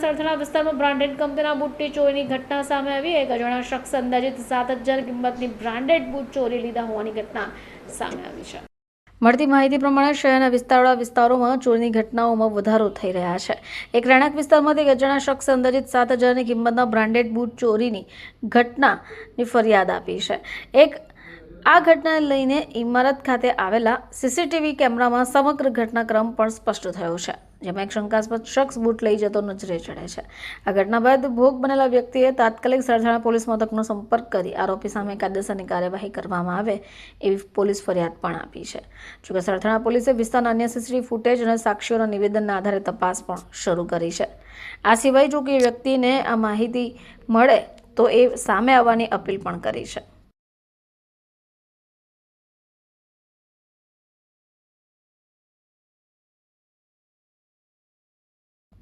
સરથાણા વિસ્તારમાં બ્રાન્ડેડ કંપનીના બુટની ચોરીની ઘટના સામે આવી. એક અજાણા શખ્સ અંદાજિત સાત હજાર કિંમતની બ્રાન્ડેડ બુટ ચોરી લીધા હોવાની ઘટના સામે આવી છે. મળતી માહિતી પ્રમાણે શહેરના વિસ્તારવાળા વિસ્તારોમાં ચોરીની ઘટનાઓમાં વધારો થઈ રહ્યા છે. એક રહેણાંક વિસ્તારમાંથી એક અજાણા શખ્સ અંદાજિત સાત હજારની કિંમતના બ્રાન્ડેડ બૂટ ચોરીની ઘટનાની ફરિયાદ આપી છે. એક, આ ઘટનાને લઈને ઇમારત ખાતે આવેલા સીસીટીવી કેમેરામાં સમગ્ર ઘટનાક્રમ પણ સ્પષ્ટ થયો છે. જેમાં એક શંકાસ્પદ શખ્સ બૂટ લઈ જતો નજરે ચડે છે. આ ઘટના બાદ ભોગ બનેલા વ્યક્તિએ તાત્કાલિક સરથાણા પોલીસ મથકનો સંપર્ક કરી આરોપી સામે કાયદેસરની કાર્યવાહી કરવામાં આવે એવી પોલીસ ફરિયાદ પણ આપી છે. જોકે સરથાણા પોલીસે વિસ્તારના અન્ય સીસીટીવી ફૂટેજ અને સાક્ષીઓના નિવેદનના આધારે તપાસ પણ શરૂ કરી છે. આ સિવાય જો કે વ્યક્તિને આ માહિતી મળે તો એ સામે આવવાની અપીલ પણ કરી છે.